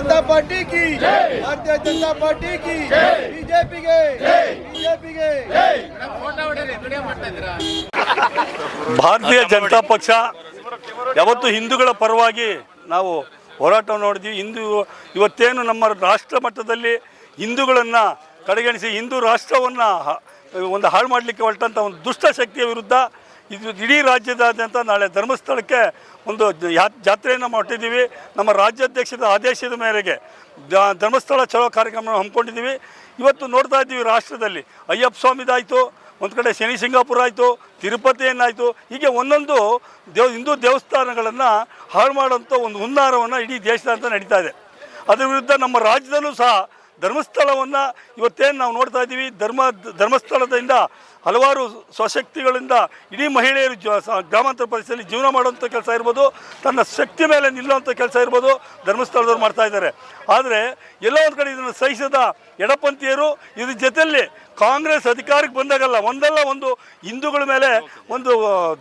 जनता party की Bharatiya Janata party की ಬಿಜೆಪಿಗೆ ಬಿಜೆಪಿಗೆ ಭಾರತೀಯ ಜನತಾ ಪಕ್ಷ ಯಾವತ್ತು ಹಿಂದೂಗಳ ಪರವಾಗಿ ನಾವು ಹೋರಾಟವನ್ನು ನೋಡಿದ್ವಿ ಹಿಂದೂ ಇವತ್ತೇನು ನಮ್ಮ ರಾಷ್ಟ್ರ ಮಟ್ಟದಲ್ಲಿ ಹಿಂದೂಗಳನ್ನು ಕಡೆಗಣಿಸಿ ಹಿಂದೂ ರಾಷ್ಟ್ರವನ್ನು ಒಂದು ಹಾಳು ಮಾಡಲಿಕ್ಕೆ ಹೊರಟಂಥ ಒಂದು ದುಷ್ಟ ಶಕ್ತಿಯ ವಿರುದ್ಧ ಇದು ಇಡೀ ರಾಜ್ಯದಾದ್ಯಂತ ನಾಳೆ ಧರ್ಮಸ್ಥಳಕ್ಕೆ ಒಂದು ಜಾತ್ರೆಯನ್ನು ಮಾಡಿದ್ದೀವಿ ನಮ್ಮ ರಾಜ್ಯಾಧ್ಯಕ್ಷದ ಆದೇಶದ ಮೇರೆಗೆ ಧರ್ಮಸ್ಥಳ ಚಲೋ ಕಾರ್ಯಕ್ರಮ ಹಮ್ಮಿಕೊಂಡಿದ್ದೀವಿ. ಇವತ್ತು ನೋಡ್ತಾ ಇದ್ದೀವಿ ರಾಷ್ಟ್ರದಲ್ಲಿ. ಅಯ್ಯಪ್ಪ ಸ್ವಾಮಿದಾಯಿತು ಒಂದು ಕಡೆ ಶನಿ ಸಿಂಗಾಪುರ ಆಯಿತು ತಿರುಪತಿ ಏನಾಯಿತು ಹೀಗೆ ಒಂದೊಂದು ದೇವ್ ಹಿಂದೂ ದೇವಸ್ಥಾನಗಳನ್ನು ಹಾಳು ಮಾಡುವಂಥ ಒಂದು ಹುನ್ನಾರವನ್ನು ಇಡೀ ದೇಶದಾದ್ಯಂತ ನಡೀತಾ ಇದೆ. ಅದರ ವಿರುದ್ಧ ನಮ್ಮ ರಾಜ್ಯದಲ್ಲೂ ಸಹ ಧರ್ಮಸ್ಥಳವನ್ನು ಇವತ್ತೇನು ನಾವು ನೋಡ್ತಾ ಇದ್ದೀವಿ. ಧರ್ಮ ಧರ್ಮಸ್ಥಳದಿಂದ ಹಲವಾರು ಸ್ವಶಕ್ತಿಗಳಿಂದ ಇಡೀ ಮಹಿಳೆಯರು ಗ್ರಾಮಾಂತರ ಪ್ರದೇಶದಲ್ಲಿ ಜೀವನ ಮಾಡುವಂಥ ಕೆಲಸ ಇರ್ಬೋದು, ತನ್ನ ಶಕ್ತಿ ಮೇಲೆ ನಿಲ್ಲುವಂಥ ಕೆಲಸ ಇರ್ಬೋದು ಧರ್ಮಸ್ಥಳದವ್ರು ಮಾಡ್ತಾ ಇದ್ದಾರೆ. ಆದರೆ ಎಲ್ಲೋ ಒಂದು ಕಡೆ ಇದನ್ನು ಸಹಿಸದ ಎಡಪಂಥೀಯರು, ಇದ್ರ ಜೊತೆಯಲ್ಲಿ ಕಾಂಗ್ರೆಸ್ ಅಧಿಕಾರಕ್ಕೆ ಬಂದಾಗಲ್ಲ, ಒಂದಲ್ಲ ಒಂದು ಹಿಂದೂಗಳ ಮೇಲೆ ಒಂದು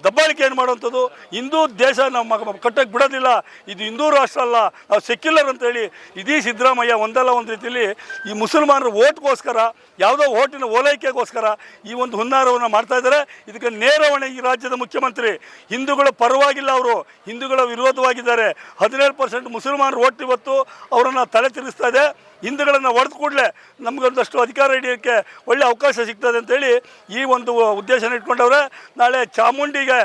ದಬ್ಬಾಳಿಕೆ ಏನು ಮಾಡುವಂಥದ್ದು? ಹಿಂದೂ ದೇಶ ನಮ್ಮ ಕಟ್ಟಕ್ಕೆ ಬಿಡೋದಿಲ್ಲ. ಇದು ಹಿಂದೂ ರಾಷ್ಟ್ರ ಅಲ್ಲ, ನಾವು ಸೆಕ್ಯುಲರ್ ಅಂತೇಳಿ ಇದೀ ಸಿದ್ದರಾಮಯ್ಯ ಒಂದಲ್ಲ ಒಂದು ರೀತಿಯಲ್ಲಿ ಈ ಮುಸಲ್ಮಾನರ ಓಟ್ಗೋಸ್ಕರ, ಯಾವುದೋ ಓಟಿನ ಓಲೈಕೆಗೋಸ್ಕರ ಈ ಒಂದು ಹುನ್ನಾರವನ್ನು ಮಾಡ್ತಾ ಇದ್ದಾರೆ. ಇದಕ್ಕೆ ನೇರ ಹೊಣೆ ಈ ರಾಜ್ಯದ ಮುಖ್ಯಮಂತ್ರಿ. ಹಿಂದೂಗಳ ಪರವಾಗಿಲ್ಲ ಅವರು. ಹಿಂದೂಗಳ ವಿರೋಧವಾಗಿದ್ದಾರೆ. ಹದಿನೇಳು ಪರ್ಸೆಂಟ್ ಮುಸಲ್ಮಾನರು ಓಟ್ ಇವತ್ತು ಅವರನ್ನು ತಲೆ ತಿರುಗಿಸ್ತಾ ಇದೆ. ಹಿಂದೂಗಳನ್ನು ಹೊಡೆದ ಕೂಡಲೇ ನಮಗೊಂದಷ್ಟು ಅಧಿಕಾರ ಹಿಡಿಯೋಕ್ಕೆ ಒಳ್ಳೆ ಅವಕಾಶ ಸಿಗ್ತದೆ ಅಂತೇಳಿ ಈ ಒಂದು ಉದ್ದೇಶನ ಇಟ್ಕೊಂಡವ್ರೆ. ನಾಳೆ ಚಾಮುಂಡಿಗೆ,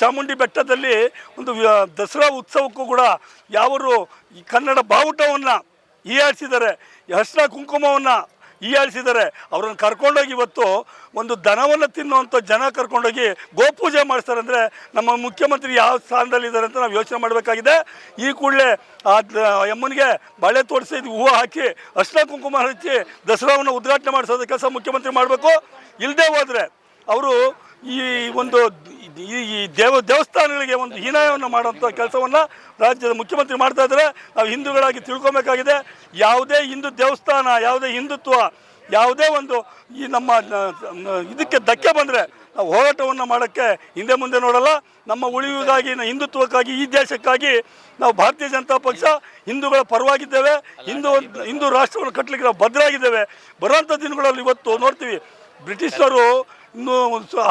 ಚಾಮುಂಡಿ ಬೆಟ್ಟದಲ್ಲಿ ಒಂದು ದಸರಾ ಉತ್ಸವಕ್ಕೂ ಕೂಡ ಯಾವರು ಈ ಕನ್ನಡ ಬಾವುಟವನ್ನು ಹೀಯಾಡಿಸಿದ್ದಾರೆ ಹಸ್ರ ಕುಂಕುಮವನ್ನು ಹೀಯಾಳಿಸಿದ್ದಾರೆ. ಅವ್ರನ್ನ ಕರ್ಕೊಂಡೋಗಿ ಇವತ್ತು ಒಂದು ದನವನ್ನು ತಿನ್ನುವಂಥ ಜನ ಕರ್ಕೊಂಡೋಗಿ ಗೋಪೂಜೆ ಮಾಡಿಸ್ತಾರೆ ಅಂದರೆ ನಮ್ಮ ಮುಖ್ಯಮಂತ್ರಿ ಯಾವ ಸ್ಥಾನದಲ್ಲಿದ್ದಾರೆ ಅಂತ ನಾವು ಯೋಚನೆ ಮಾಡಬೇಕಾಗಿದೆ. ಈ ಕೂಡಲೇ ಆ ಯಮ್ಮನಿಗೆ ಬಳೆ ತೋರಿಸಿ ಹೂವು ಹಾಕಿ ಅರ್ಶಿನ ಕುಂಕುಮ ಹಚ್ಚಿ ದಸರಾವನ್ನು ಉದ್ಘಾಟನೆ ಮಾಡಿಸೋದು ಕೆಲಸ ಮುಖ್ಯಮಂತ್ರಿ ಮಾಡಬೇಕು. ಇಲ್ಲದೆ ಹೋದರೆ ಅವರು ಈ ಒಂದು ಈ ಈ ದೇವ ದೇವಸ್ಥಾನಗಳಿಗೆ ಒಂದು ಹೀನಾಯವನ್ನು ಮಾಡುವಂಥ ಕೆಲಸವನ್ನು ರಾಜ್ಯದ ಮುಖ್ಯಮಂತ್ರಿ ಮಾಡ್ತಾ ಇದ್ದಾರೆ. ನಾವು ಹಿಂದೂಗಳಾಗಿ ತಿಳ್ಕೊಬೇಕಾಗಿದೆ. ಯಾವುದೇ ಹಿಂದೂ ದೇವಸ್ಥಾನ, ಯಾವುದೇ ಹಿಂದುತ್ವ, ಯಾವುದೇ ಒಂದು ಈ ನಮ್ಮ, ಇದಕ್ಕೆ ಧಕ್ಕೆ ಬಂದರೆ ನಾವು ಹೋರಾಟವನ್ನು ಮಾಡೋಕ್ಕೆ ಹಿಂದೆ ಮುಂದೆ ನೋಡಲ್ಲ. ನಮ್ಮ ಉಳಿವಿಗಾಗಿ ನ- ಹಿಂದುತ್ವಕ್ಕಾಗಿ, ಈ ದೇಶಕ್ಕಾಗಿ ನಾವು ಭಾರತೀಯ ಜನತಾ ಪಕ್ಷ ಹಿಂದೂಗಳ ಪರವಾಗಿದ್ದೇವೆ. ಹಿಂದೂ ಹಿಂದೂ ರಾಷ್ಟ್ರವನ್ನು ಕಟ್ಟಲಿಕ್ಕೆ ನಾವು ಭದ್ರಾಗಿದ್ದೇವೆ ಬರುವಂಥ ದಿನಗಳಲ್ಲಿ ಇವತ್ತು ನೋಡ್ತೀವಿ ಬ್ರಿಟಿಷರು ಇನ್ನೂ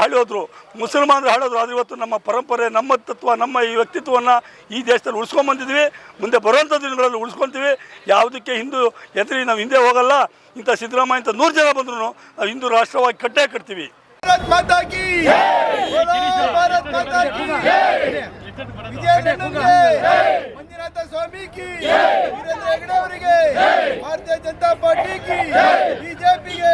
ಆಳೋದ್ರು ಮುಸಲ್ಮಾನರು ಹಾಳೋದ್ರು. ಆದರೆ ಇವತ್ತು ನಮ್ಮ ಪರಂಪರೆ, ನಮ್ಮ ತತ್ವ, ನಮ್ಮ ಈ ವ್ಯಕ್ತಿತ್ವವನ್ನು ಈ ದೇಶದಲ್ಲಿ ಉಳಿಸ್ಕೊಂಬಂದಿದ್ವಿ ಮುಂದೆ ಬರುವಂಥ ದಿನಗಳಲ್ಲಿ ಉಳಿಸ್ಕೊತೀವಿ. ಯಾವುದಕ್ಕೆ ಹಿಂದೂ ಎದುರಿ ನಾವು ಹಿಂದೆ ಹೋಗಲ್ಲ. ಇಂಥ ಸಿದ್ದರಾಮಯ್ಯ ಅಂತ ನೂರು ಜನ ಬಂದ್ರು ನಾವು ಹಿಂದೂ ರಾಷ್ಟ್ರವಾಗಿ ಕಟ್ಟೇ ಕಟ್ತೀವಿ. ಮಂಜುನಾಥ ಸ್ವಾಮಿ ಕಿ ವೀರೇಂದ್ರ ಅವರಿಗೆ ಭಾರತೀಯ ಜನತಾ ಪಾರ್ಟಿ ಕಿ ಬಿಜೆಪಿಗೆ